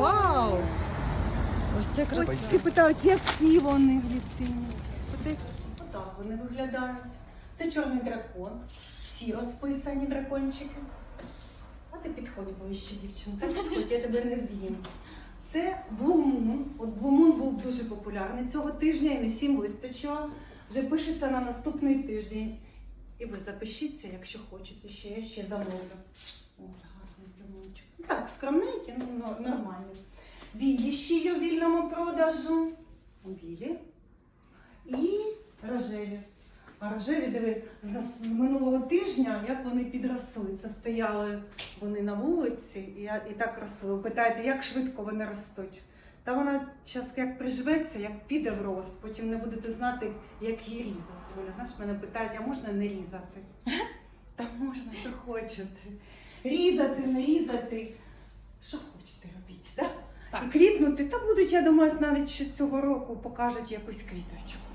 Вау! Ось це Ось всі питають, які вони гліцинні. От Отак вони виглядають. Це чорний дракон. Всі розписані дракончики. А ти підходь ближче, дівчинка. Підходь, я тебе не з'їм. Це блумун. От блумун був дуже популярний цього тижня і не всім вистачило. Вже пишеться на наступний тиждень. І ви запишіться, якщо хочете, ще я ще замовлю. Так, скромненький, но- нормальний. Є у вільному продажу. Білі. І рожеві. А рожеві, диви, з, минулого тижня, як вони підросли. Це стояли вони на вулиці і, і так росли. Ви питаєте, як швидко вони ростуть. Та вона зараз як приживеться, як піде в рост, потім не будете знати, як її різати. Оля, знаєш, мене питають, а можна не різати? Та можна, що хочете. Різати, не різати. Що хочете робіть, так? Так. І квітнути, та будуть, я думаю, навіть ще цього року покажуть якусь квіточку.